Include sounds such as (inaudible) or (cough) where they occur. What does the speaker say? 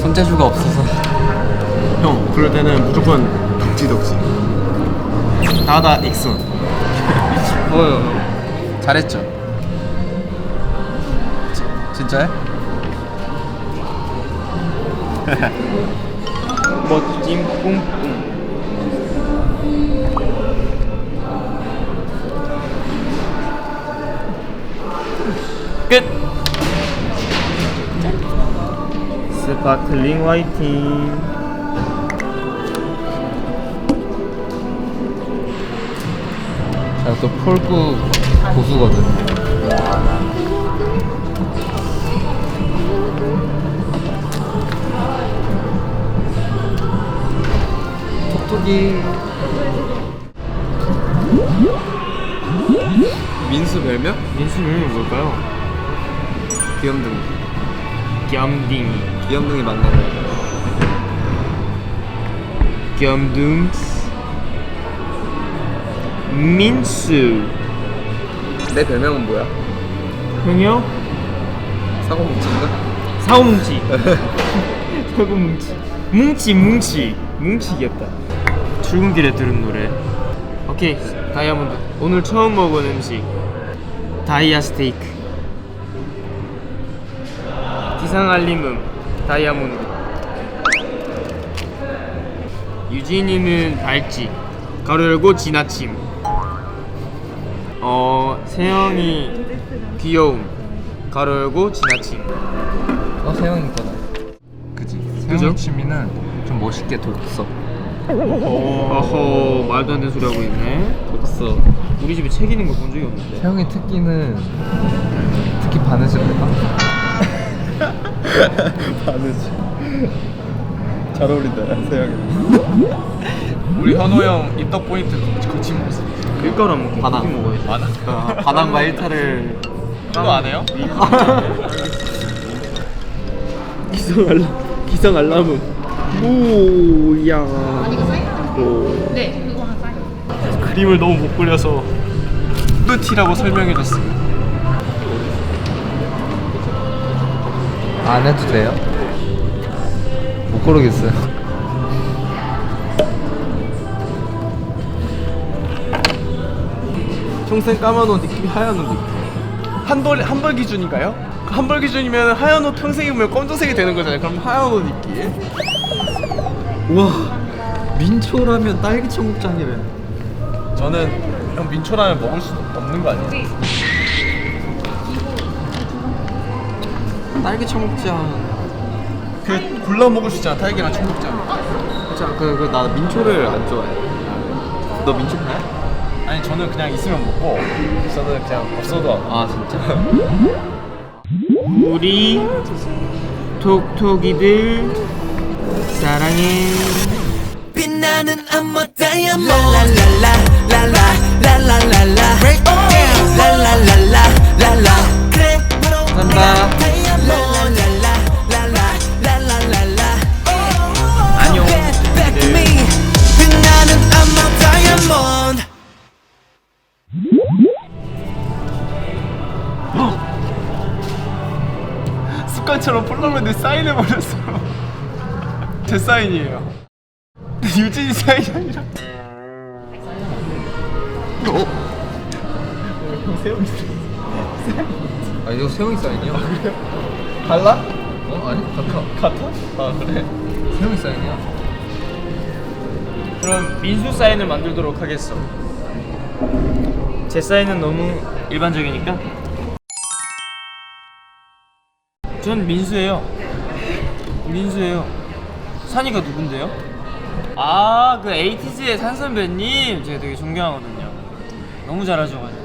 손재주가 없어서. 형 그럴 때는 무조건 덕지 덕지. 다다 익선 어 잘했죠? 지, 진짜요? (laughs) 멋짐 뿡뿡 끝 스파클링 화이팅 제가 또 폴구 고수거든 톡톡이 민수 별명? 민수 이름이 뭘까요? 귀염둥이 겸딩이. 귀염둥이 맞네. 겸둥스 민수. 내 별명은 뭐야? 형이요? 사고뭉치인가? 사고뭉치. (laughs) 사고뭉치. 뭉치 뭉치. 뭉치 귀엽다. 출근길에 들은 노래. 오케이 다이아몬드. 오늘 처음 먹은 음식. 다이아 스테이크 기상 알림음 다이아몬드. 유진이는 발찌 가로 열고 지나침. 어 세영이 귀여움. 가로 열고 지나침. 어 세영이 거다. 그지? 세영이 취미는 좀 멋있게 독서 어허 말도 안 되는 소리 하고 있네. 독서 우리 집에 책 있는 거 본 적이 없는데. 세영이 특기는 특히 바느질 할까? 바느질 잘 어울린다 세영이. 우리 현호 형 입덕 포인트 거친 모습 밀가루 안 반항. 고기 먹어야지. 반항? 반항과 일탈을. 그거 안 해요? 기성 알람 기성 알람음 오야. 오. 네, 그거 한 사이. 그림을 너무 못 그려서 뿌티라고 설명해줬어요 안 해도 돼요? 못 고르겠어요 (laughs) 평생 까만 옷 입기 하얀 옷 입기 한벌 한벌 기준인가요? 그 한벌 기준이면 하얀 옷 평생 입으면 검정색이 되는 거잖아요 그럼 하얀 옷 입기 우와 민초라면 딸기 청국장이래 저는 형 민초라면 먹을 수 없는 거 아니에요? 딸기 청국장. 그 골라 먹을 수 있잖아? 딸기랑 청국장. 진짜 그나 민초를 안 좋아해. 너 민초 파야? 아니 저는 그냥 있으면 먹고 저는 그냥 없어도 아 진짜? (laughs) 우리 톡톡이들 사랑해. 빛나는 암모 다이아몬드 습관처럼 폴라로이드 사인해 버렸어. (laughs) 제 사인이에요. 유진이 사인이 아니라. 아 이거 세영이 사인이야? 달라? 어? 아니 같아. 같아? 아 그래. 세영이 사인이야. 그럼 민수 사인을 만들도록 하겠어. 제 사인은 너무 일반적이니까 전 민수예요. 민수예요. 산이가 누군데요? 아 그 에이티즈의 산 선배님. 제가 되게 존경하거든요. 너무 잘하셔가지고